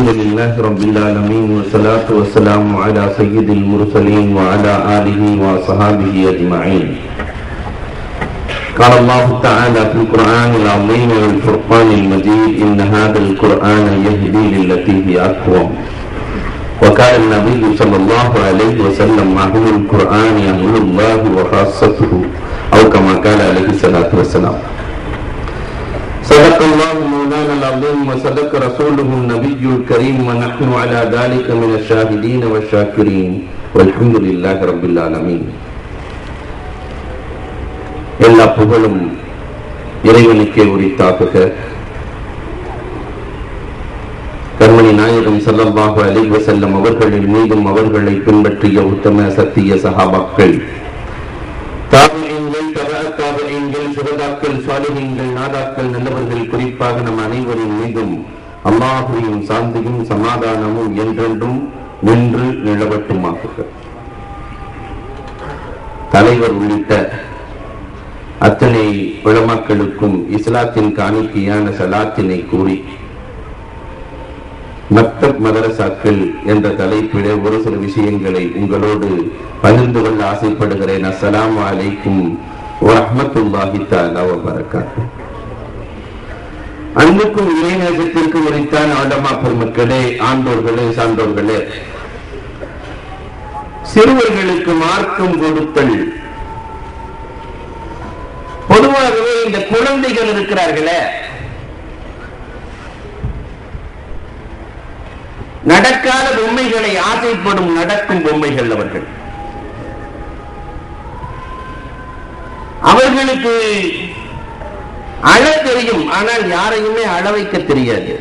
الحمد لله رب العالمين والصلاة والسلام على سيد المرسلين وعلى آله وصحابه أجمعين قال الله تعالى في القرآن العظيم والفرقان المجيد إن هذا القرآن يهدي للتي هي أقوم. وقال النبي صلى الله عليه وسلم ما هو القرآن يهدي الله وخاصته? أو كما قال عليه الصلاة والسلام. مولانا العظيم وصدق رسوله النبي الكريم ونحن على ذلك من الشاهدين والشاكرين والحمد لله رب العالمين எல்லா புகழும் இறைவனுக்கே உரித்தாக்குக கண்மணி நாயகம் ஸல்லல்லாஹு அலைஹி வஸல்லம் அவர்களின் மீதும் அவர்களை பின்பற்றிய உத்தம சத்திய சஹாபாக்கள் அல்லாஹுவின் சாந்தியும் சமாதானமும் என்றென்றும் நின்று நிலவட்டுமாக தலைவர் உள்ளிட்ட அத்தனை உளமக்களுக்கும் இஸ்லாத்தின் காணிக்கையான சலாத்தினை கூறி மக்தப் மதரசாக்கள் என்ற தலைப்பிலே ஒரு சில விஷயங்களை உங்களோடு பகிர்ந்து கொள்ள ஆசைப்படுகிறேன். அஸ்லாம் அலைக்கும் வரஹ்மத்துல்லாஹி தஆலா வ அன்புக்கும் இறைநேசத்திற்கும் உரித்தான ஆண்டமா பெருமக்களே ஆண்டோர்களே சான்றோர்களே. சிறுவர்களுக்கு மார்க்கம் கொடுத்தல். பொதுவாகவே இந்த குழந்தைகள் இருக்கிறார்களே. நடக்காத பொம்மைகளை ஆசைப்படும் நடக்கும் பொம்மைகள் அவர்கள். அவர்களுக்கு அழ தெரியும் ஆனால் யாரையுமே அழ வைக்க தெரியாது.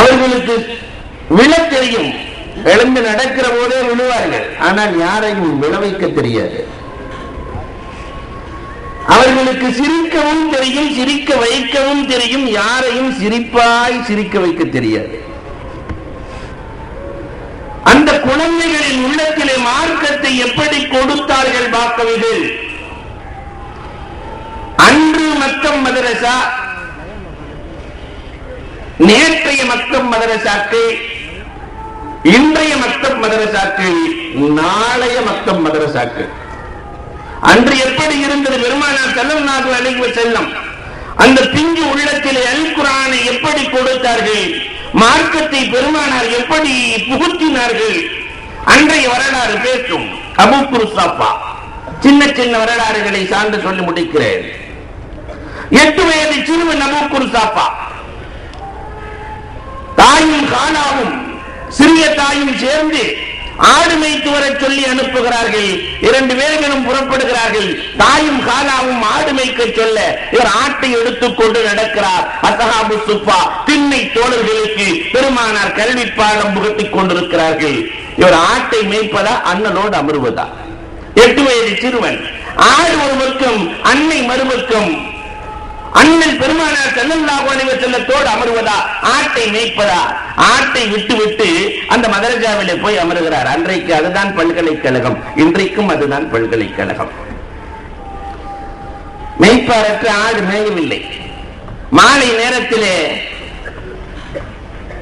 அவர்களுக்கு விழ தெரியும். எழுந்து நடக்கிற போதே விழுவார்கள் ஆனால் யாரையும் விழ வைக்க தெரியாது. அவர்களுக்கு சிரிக்கவும் தெரியும் சிரிக்க வைக்கவும் தெரியும் யாரையும் சிரிப்பாய் சிரிக்க வைக்க தெரியாது. அந்த குழந்தைகளில் உள்ளத்திலே மார்க்கத்தை எப்படி கொடுத்தார்கள் பாக்கவிகள் அன்று மக்கம் மதரசா நேற்றைய மக்கம் மதரசாக்கு இன்றைய மக்கம் மதரசாக்கு நாளைய மக்கம் மதரசாக்கு அன்று எப்படி இருந்தது? பெருமானார் செல்லம் செல்லநாது அழைவு செல்லம் அந்த பிஞ்சு உள்ளத்தில் அல் குரானை எப்படி கொடுத்தார்கள்? மார்க்கத்தை பெருமானார் எப்படி புகுத்தினார்கள்? அன்றைய வரலாறு பேசும். அபு குருசாப்பா சின்ன சின்ன வரலாறுகளை சார்ந்து சொல்லி முடிக்கிறேன். எட்டு வயது சிறுவன் அபு குருசாப்பா தாயும் காலாவும் சிறிய தாயும் சேர்ந்து ஆடு மேய்த்து வர சொல்லி அனுப்புகிறார்கள். இரண்டு பேர்களும் புறப்படுகிறார்கள். தாயும் காலாவும் ஆடு மேய்க்க சொல்ல இவர் ஆட்டை எடுத்துக்கொண்டு நடக்கிறார். அசஹாபு சுப்பா திண்ணை தோழர்களுக்கு பெருமானார் கல்வி பாடம் புகட்டிக் கொண்டிருக்கிறார்கள். இவர் ஆட்டை மேய்ப்பதா அண்ணனோடு அமருவதா? எட்டு வயது சிறுவன் ஆடு ஒரு பக்கம் அன்னை மறுபக்கம் அண்ணன் பெருமானார் செல்லல்லாஹு அலைஹி செல்லத்தோடு அமருவதா? ஆட்டை மேய்ப்பதா? ஆட்டை விட்டு விட்டு அந்த மதரஜாவிலே போய் அமருகிறார். அன்றைக்கு அதுதான் பல்கலைக்கழகம். இன்றைக்கும் அதுதான் பல்கலைக்கழகம். மேய்ப்பாரற்ற ஆடு மேயவில்லை. மாலை நேரத்திலே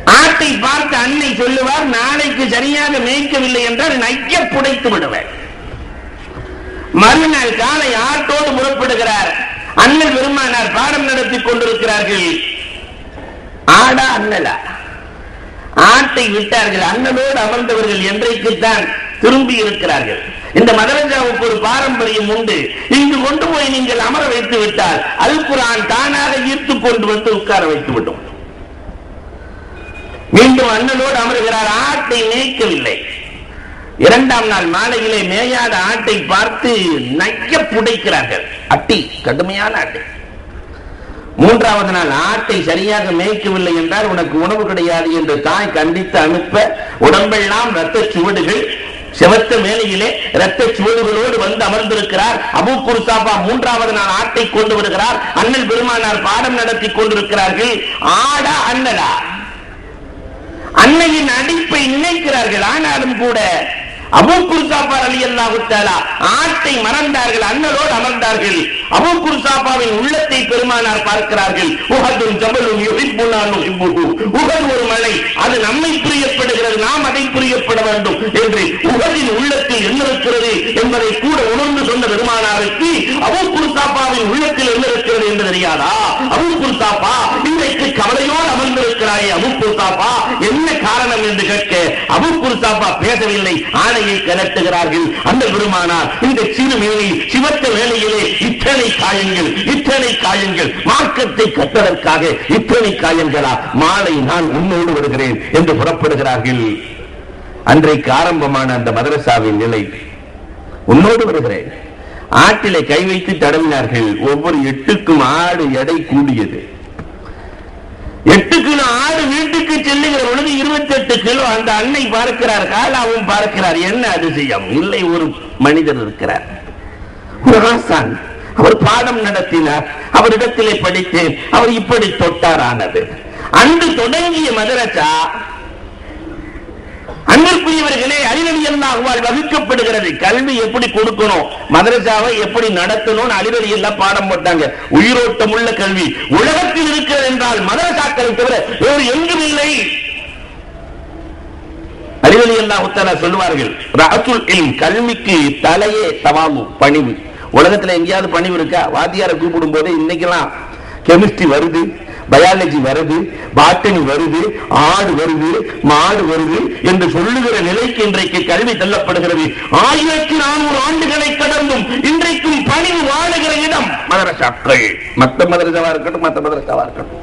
ஆட்டை பார்த்து அன்னை சொல்லுவார் நாளைக்கு சரியாக மேய்க்கவில்லை என்றால் நைய புடைத்து விடுவேன். மறுநாள் காலை ஆட்டோடு அண்ணல் பெருமானார் பாடம் நடத்தி கொண்டிருக்கிறார்கள். ஆடா அண்ணலா. ஆட்டை விட்டார்கள். அண்ணலோடு அமர்ந்தவர்கள் என்றைக்குத்தான் திரும்பி இருக்கிறார்கள். இந்த மதரஜாவுக்கு ஒரு பாரம்பரியம் உண்டு. இங்கு கொண்டு போய் நீங்கள் அமர வைத்து விட்டால் அல் குரான் தானாக ஈர்த்து கொண்டு வந்து உட்கார வைத்து விட்டோம் மீண்டும் அண்ணனோடு அமர்கிறார். ஆட்டை மேய்க்கவில்லை. இரண்டாம் நாள் மாலையிலே மேயாத ஆட்டை பார்த்து நைய புடைக்கிறார்கள். அட்டி கடுமையான அட்டை. மூன்றாவது நாள் ஆட்டை சரியாக மேய்க்கவில்லை என்றால் உனக்கு உணவு கிடையாது என்று தாய் கண்டித்து அனுப்ப உடம்பெல்லாம் ரத்த சுவடுகள் செவத்த மேலையிலே ரத்த சுவடுகளோடு வந்து அமர்ந்திருக்கிறார். அபு குருசாபா மூன்றாவது நாள் ஆட்டை கொண்டு வருகிறார். அண்ணல் பெருமானார் பாடம் நடத்தி கொண்டிருக்கிறார்கள். ஆடா அண்ணடா அன்னையின் அடிப்பை நினைக்கிறார்கள். ஆனாலும் கூட அபூ அலி அல்லாஹு ஆட்டை மறந்தார்கள் அண்ணலோடு அமர்ந்தார்கள். அபூ குருசாபாவின் உள்ளத்தை பெருமானார் பார்க்கிறார்கள். உகதும் ஜபலும் யுஹிப்புனா ஒரு மலை அது நம்மை புரியப்படுகிறது நாம் அதை புரியப்பட வேண்டும் என்று உகதின் உள்ளத்தில் என்ன இருக்கிறது என்பதை கூட உணர்ந்து சொன்ன பெருமானாருக்கு அபூ குர்சாபாவின் உள்ளத்தில் என்ன இருக்கிறது என்று தெரியாதா? அபூ குர்சாபா இன்றைக்கு கவலையும் அமர்ந்திருக்கிறாயே அபூ என்ன காரணம் என்று கேட்க அபூ பேசவில்லை. ஆணையை கலட்டுகிறார்கள் அந்த பெருமானார் இந்த சிறு சிறுமேனி சிவத்த வேலையிலே இத்தனை காயங்கள் இத்தனை காயங்கள். மார்க்கத்தை கட்டதற்காக இத்தனை காயங்களா? மாலை நான் உன்னோடு வருகிறேன் என்று புறப்படுகிறார்கள். அன்றைக்கு ஆரம்பமான அந்த மதரசாவின் நிலை உன்னோடு வருகிறேன். ஆட்டிலே கை வைத்து தடவினார்கள். ஒவ்வொரு எட்டுக்கும் ஆடு எடை கூடியது. எட்டு கிலோ ஆறு வீட்டுக்கு செல்லுகிற பொழுது இருபத்தி எட்டு கிலோ அந்த அன்னை பார்க்கிறார் காலாவும் பார்க்கிறார். என்ன அதிசயம்? இல்லை ஒரு மனிதர் இருக்கிறார். ஒரு ஆசான். அவர் பாடம் நடத்தினார். அவரிடத்திலே படித்தேன். அவர் இப்படி தொட்டார் ஆனது அன்று தொடங்கிய மதரசா அன்பிற்குரியவர்களே அலிரலி அல்லாஹுவால் வகுக்கப்படுகிறது. கல்வி எப்படி கொடுக்கணும்? மதரசாவை எப்படி நடத்தணும் அலிரலி எல்லாம் பாடம் போட்டாங்க. உயிரோட்டம் உள்ள கல்வி. உலகத்தில் இருக்கிறது என்றால் மதரசாக்களை தவிர வேறு எங்கும் இல்லை. அலிரலி அல்லாஹுத்தாலா சொல்லுவார்கள். ராசுல் இல் கல்விக்கு தலையே தவாமு பணிவு. உலகத்துல எங்கேயாவது பணிவு இருக்கா? வாத்தியாரை கூப்பிடும் போது இன்னைக்கெல்லாம் கெமிஸ்ட்ரி வருது. பயாலஜி வருது பாட்டனி வருது ஆடு வருது மாடு வருது என்று சொல்லுகிற நிலைக்கு இன்றைக்கு கருவி தள்ளப்படுகிறது. ஆயிரத்தி நானூறு ஆண்டுகளை கடந்தும் இன்றைக்கும் பணிவு வாழுகிற இடம் மதரசாக்கள். மத்த மதரசாவா இருக்கட்டும் மத்த மதரசாவா இருக்கட்டும்.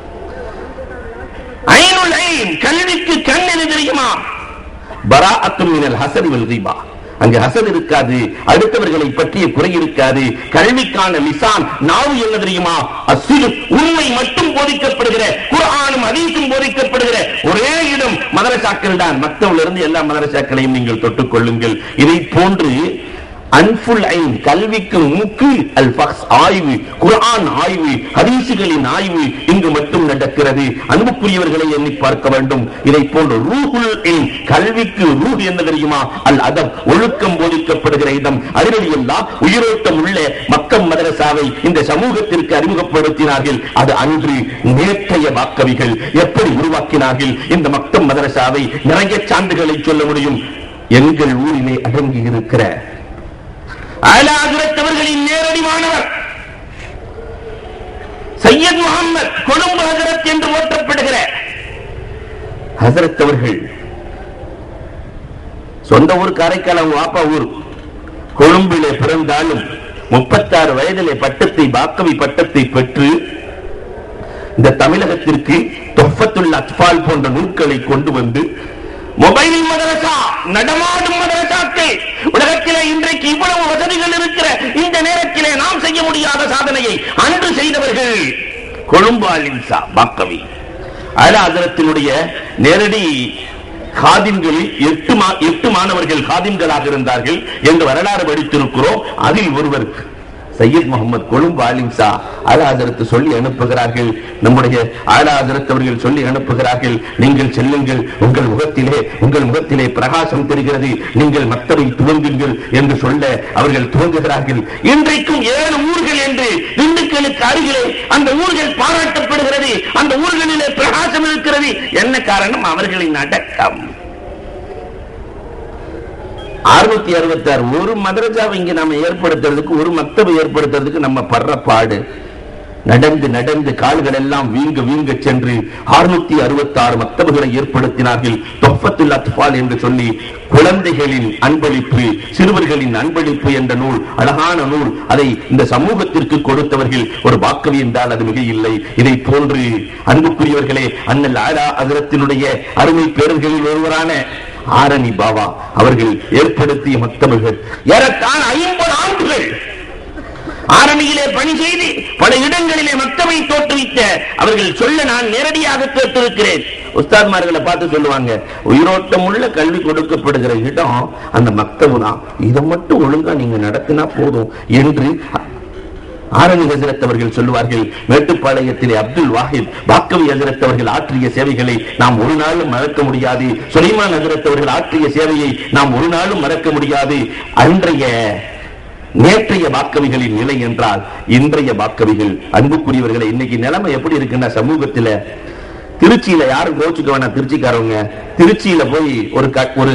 ஐனுல் ஐன் கல்விக்கு கண் எது தெரியுமா? பராஅத்தும் மினல் ஹசதி வல் ரீபா. அங்கு ஹசன் இருக்காது அடுத்தவர்களை பற்றிய குறை இருக்காது. கல்விக்கான லிசான் நாவு என்ன தெரியுமா? உண்மை மட்டும் போதிக்கப்படுகிற குரானும் அதீசும் போதிக்கப்படுகிற ஒரே இடம் மதரசாக்கள் தான் மக்தவுல இருந்து எல்லா மதரசாக்களையும் நீங்கள் தொட்டுக் கொள்ளுங்கள். இதை போன்று அன்புல் ஐன் கல்விக்கு மூக்கு அல் பக்ஸ் ஆய்வு குரான் ஆய்வு ஹதீசுகளின் ஆய்வு இங்கு மட்டும் நடக்கிறது. அன்புக்குரியவர்களை எண்ணி பார்க்க வேண்டும். இதை போன்று ரூஹுல் ஐன் கல்விக்கு ரூஹ் என்ன தெரியுமா? அல் அதம் ஒழுக்கம் போதிக்கப்படுகிற இடம். அதிரடி எல்லாம் உயிரோட்டம் உள்ள மக்கம் மதரசாவை இந்த சமூகத்திற்கு அறிமுகப்படுத்தினார்கள். அது அன்று நேற்றைய வாக்கவிகள். எப்படி உருவாக்கினார்கள்? இந்த மக்கம் மதரசாவை நிறைய சான்றுகளை சொல்ல முடியும். எங்கள் ஊரிலே அடங்கி இருக்கிற அலாகிரத்தவர்களின் நேரடி மாணவர். சையத் முகமது கொழும்பு ஹசரத் என்று ஓட்டப்படுகிற ஹசரத் அவர்கள் சொந்த ஊர் காரைக்கால் வாப்பா ஊர். கொழும்பிலே பிறந்தாலும் முப்பத்தாறு வயதிலே பட்டத்தை பாக்கவி பட்டத்தை பெற்று இந்த தமிழகத்திற்கு தொஃபத்துள்ள அத்பால் போன்ற நூல்களை கொண்டு வந்து மொபைல் மதரசா நடமாடும் மதரசாக்கள் உலகத்திலே இன்றைக்கு இவ்வளவு வசதிகள் இருக்கிற இந்த நேரத்திலே நாம் செய்ய முடியாத சாதனையை அன்று செய்தவர்கள் கொழும்பு அலின்சா பாக்கவி அலாதரத்தினுடைய நேரடி காதிம்களில் எட்டு மா- எட்டு மாணவர்கள் காதிம்களாக இருந்தார்கள் என்று வரலாறு படித்திருக்கிறோம். அதில் ஒருவர் சையத் முகமது கொழும்பு ஆலிம்சா ஆலாதரத்து சொல்லி அனுப்புகிறார்கள். நம்முடைய ஆலாதரத்து அவர்கள் சொல்லி அனுப்புகிறார்கள். நீங்கள் செல்லுங்கள். உங்கள் முகத்திலே உங்கள் முகத்திலே பிரகாசம் தெரிகிறது. நீங்கள் மக்களை துவங்குங்கள் என்று சொல்ல அவர்கள் துவங்குகிறார்கள். இன்றைக்கும் ஏழு ஊர்கள் என்று திண்டுக்கலுக்கு அருகிலே அந்த ஊர்கள் பாராட்டப்படுகிறது. அந்த ஊர்களிலே பிரகாசம் இருக்கிறது. என்ன காரணம்? அவர்களின் அடக்கம். அறுநூத்தி அறுபத்தி ஆறு ஒரு மதரஜாவை இங்க நம்ம ஏற்படுத்துறதுக்கு ஒரு மத்தவை ஏற்படுத்துறதுக்கு நம்ம படுற பாடு. நடந்து நடந்து கால்கள் எல்லாம் வீங்க வீங்க சென்று அறுநூத்தி அறுபத்தி ஆறு மத்தபுகளை ஏற்படுத்தினார்கள். தொஃபத்துல் அத்பால் என்று சொல்லி குழந்தைகளின் அன்பளிப்பு சிறுவர்களின் அன்பளிப்பு என்ற நூல் அழகான நூல். அதை இந்த சமூகத்திற்கு கொடுத்தவர்கள் ஒரு வாக்கவி என்றால் அது மிக இல்லை இதை போன்று அன்புக்குரியவர்களே அண்ணல் ஆடா அதிரத்தினுடைய அருமை பேரர்களில் ஒருவரான ஆரணி பாபா அவர்கள் ஏற்படுத்திய மக்தபுகள் ஏறத்தான் ஐம்பது ஆண்டுகள் ஆரணியிலே பணி செய்து பல இடங்களிலே மக்தபை தோற்றுவித்த அவர்கள் சொல்ல நான் நேரடியாக கேட்டிருக்கிறேன். உஸ்தாத்மார்களை பார்த்து சொல்லுவாங்க உயிரோட்டம் உள்ள கல்வி கொடுக்கப்படுகிற இடம் அந்த மக்தவு தான் இதை மட்டும் ஒழுங்கா நீங்க நடத்தினா போதும் என்று ஆரணி ஹசரத் அவர்கள் சொல்லுவார்கள் மேட்டுப்பாளையத்திலே அப்துல் வாஹித் பாக்கவி ஹசரத் அவர்கள் ஆற்றிய சேவைகளை நாம் ஒரு நாளும் மறக்க முடியாது. சுலைமான் ஹசரத் அவர்கள் ஆற்றிய சேவையை நாம் ஒரு நாளும் மறக்க முடியாது. அன்றைய நேற்றைய வாக்கவிகளின் நிலை என்றால் இன்றைய வாக்கவிகள் அன்புக்குரியவர்களை இன்னைக்கு நிலைமை எப்படி இருக்குன்னா சமூகத்துல திருச்சியில யாரும் கோச்சுக்க வேணாம் திருச்சிக்காரவங்க? திருச்சியில போய் ஒரு க- ஒரு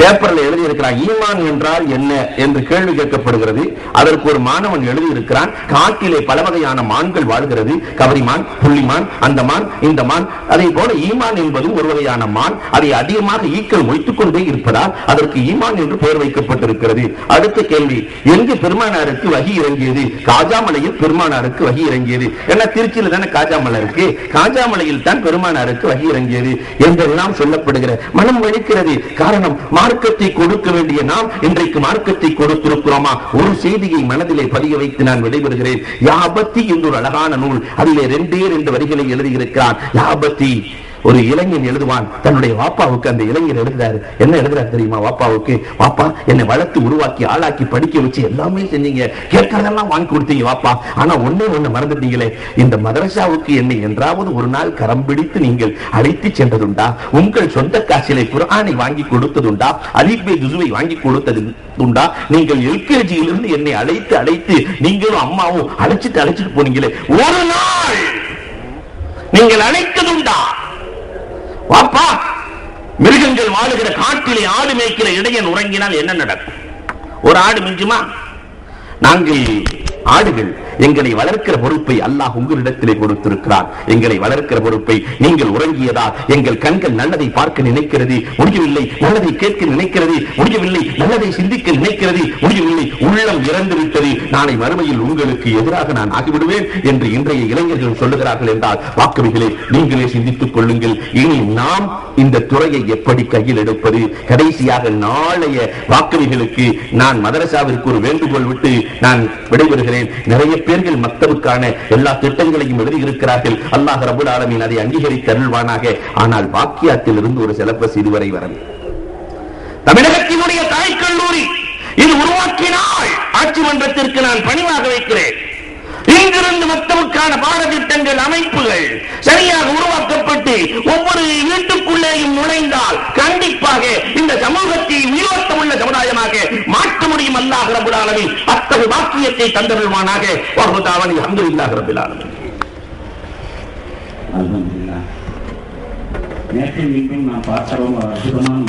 பேப்பர்ல எழுதி இருக்கிறான் ஈமான் என்றால் என்ன? என்று கேள்வி கேட்கப்படுகிறது. அதற்கு ஒரு மாணவன் எழுதி இருக்கிறான் காட்டிலே பல வகையான மான்கள் வாழ்கிறது. கவரிமான் புள்ளிமான் அந்த மான் இந்த மான் அதே போல ஈமான் என்பதும் ஒரு வகையான மான். அதை அதிகமாக ஈக்கள் ஒழித்துக் கொண்டே இருப்பதால் அதற்கு ஈமான் என்று பெயர் வைக்கப்பட்டிருக்கிறது. அடுத்த கேள்வி எங்கு பெருமானாருக்கு வகி இறங்கியது? காஜாமலையில் பெருமானாருக்கு வகி இறங்கியது. ஏன்னா திருச்சியில தானே காஜாமலை இருக்கு. காஜாமலையில் தான் பெருமானாருக்கு வகி இறங்கியது என்றெல்லாம் சொல்லப்படுகிற மனம் வலிக்கிறது. காரணம் மான் மார்க்கத்தை கொடுக்க வேண்டிய நாம் இன்றைக்கு மார்க்கத்தை கொடுத்திருக்கிறோமா? ஒரு செய்தியை மனதிலே பதிய வைத்து நான் விடைபெறுகிறேன். யாபத்தி என்று ஒரு அழகான நூல் அதிலே ரெண்டே ரெண்டு வரிகளை எழுதியிருக்கிறான் யாபத்தி ஒரு இளைஞன் எழுதுவான். தன்னுடைய வாப்பாவுக்கு அந்த இளைஞர் எழுதுறாரு. என்ன எழுதுறாரு தெரியுமா வாப்பாவுக்கு? வாப்பா என்னை வளர்த்து உருவாக்கி ஆளாக்கி படிக்க வச்சு எல்லாமே செஞ்சீங்க. கேட்கறதெல்லாம் வாங்கி கொடுத்தீங்க வாப்பா. ஆனா ஒன்னே ஒண்ணு மறந்துட்டீங்களே. இந்த மதரசாவுக்கு என்னை என்றாவது ஒரு நாள் கரம் பிடித்து நீங்கள் அழைத்து சென்றதுண்டா? உங்கள் சொந்த காசிலை குரானை வாங்கி கொடுத்ததுண்டா? அலிபே ஜுசுவை வாங்கி கொடுத்தது உண்டா நீங்கள் எல்கேஜியிலிருந்து என்னை அழைத்து அழைத்து நீங்களும் அம்மாவும் அழைச்சிட்டு அழைச்சிட்டு போனீங்களே. ஒரு நாள் நீங்கள் அழைத்ததுண்டா? வாப்பா! மிருகங்கள் வாழுகிற காட்டிலே ஆடு மேய்க்கிற இடையன் உறங்கினால் என்ன நடக்கும்? ஒரு ஆடு மிஞ்சுமா? நாங்கள் ஆடுகள் எங்களை வளர்க்கிற பொறுப்பை அல்லாஹ் உங்களிடத்திலே கொடுத்திருக்கிறார் எங்களை வளர்க்கிற பொறுப்பை நீங்கள் உறங்கியதால் எங்கள் கண்கள் நல்லதை பார்க்க நினைக்கிறது முடியவில்லை நல்லதை கேட்க நினைக்கிறது முடியவில்லை நல்லதை சிந்திக்க நினைக்கிறது முடியவில்லை உள்ளம் இறந்து விட்டது. நாளை மறுமையில் உங்களுக்கு எதிராக நான் ஆகிவிடுவேன் என்று இன்றைய இளைஞர்கள் சொல்லுகிறார்கள் என்றால் வாக்குறுதிகளை நீங்களே சிந்தித்துக் கொள்ளுங்கள். இனி நாம் இந்த துறையை எப்படி கையில் எடுப்பது? கடைசியாக நாளைய வாக்குறுதிகளுக்கு நான் மதரசாவிற்கு ஒரு வேண்டுகோள் விட்டு நான் விடைபெறுகிறேன். நிறைய பேர்கள் மக்தவுக்கான எல்லா திட்டங்களையும் எழுதியிருக்கிறார்கள். அல்லாஹ் ரபுல் ஆலமின் அதை அங்கீகரித்து அருள்வானாக. ஆனால் வாக்கியத்தில் இருந்து ஒரு சிலப்பஸ் இதுவரை வரவில்லை. தமிழகத்தினுடைய தாய் கல்லூரி இது உருவாக்கினால் ஆட்சி மன்றத்திற்கு நான் பணிவாக வைக்கிறேன். இங்கிருந்து மக்களுக்கான பாடத்திட்டங்கள் அமைப்புகள் சரியாக உருவாக்கப்பட்டு ஒவ்வொரு வீட்டுக்குள்ளேயும் நுழைந்தால் கண்டிப்பாக இந்த சமூகத்தை உயிரோட்டம் உள்ள சமுதாயமாக மாற்ற முடியும் அல்லாஹ் ரபுல் ஆலமி அத்தகு வாக்கியத்தை தந்தருள்வானாக. வஹுதாவன் அங்கு இல்லாஹ் ரபுல் ஆலமி நேற்று மீண்டும் நான் பார்த்தவங்க அற்புதமான